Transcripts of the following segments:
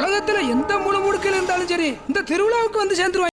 உலகத்துல எந்த மூல முடுக்கில் இருந்தாலும் சரி இந்த திருவிழாவுக்கு வந்து சேர்ந்துருவாங்க.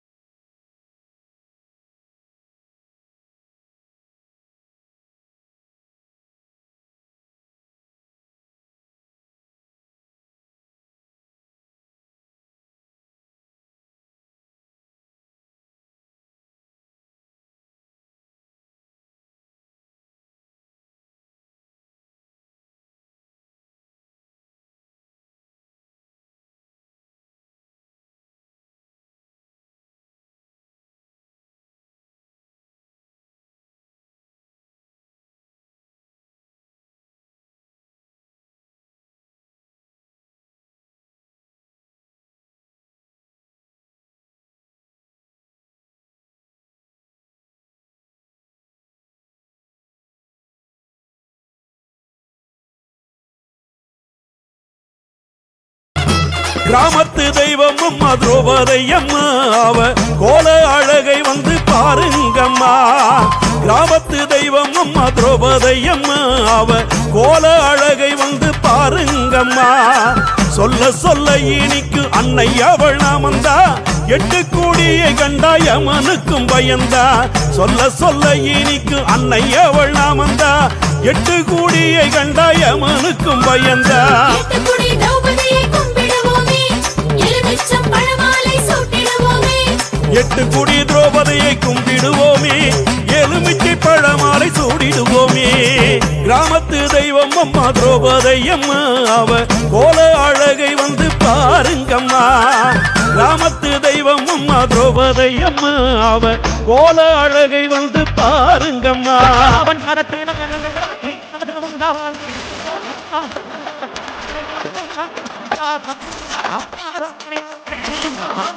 கிராமத்து தெய்வம் அம்மா திரௌபதி அவ கோல அழகை வந்து பாருங்கம்மா. கிராமத்து தெய்வம் அம்மா திரௌபதி அவ கோல அழகை வந்து பாருங்கம்மா. சொல்ல சொல்ல இனிக்கு அன்னை அவள் நாமந்தா எட்டு கூடிய கண்டா யமனுக்கும் பயந்தா. சொல்ல சொல்ல இனிக்கு அன்னை அவள் நாமந்தா எட்டு கூடிய கண்டா யமனுக்கும் பயந்தா. எட்டு குடி திரௌபதியை கும்பிடுவோமே எலுமிச்சை பழமாலை சூடிடுவோமே கிராமத்து தெய்வம் அம்மா திரௌபதி அம்மா அவ கோல அழகை வந்து பாருங்கம்மா கிராமத்து தெய்வம் அம்மா திரௌபதி அம்மா அவ கோல அழகை வந்து பாருங்கம்மா அவன் Thank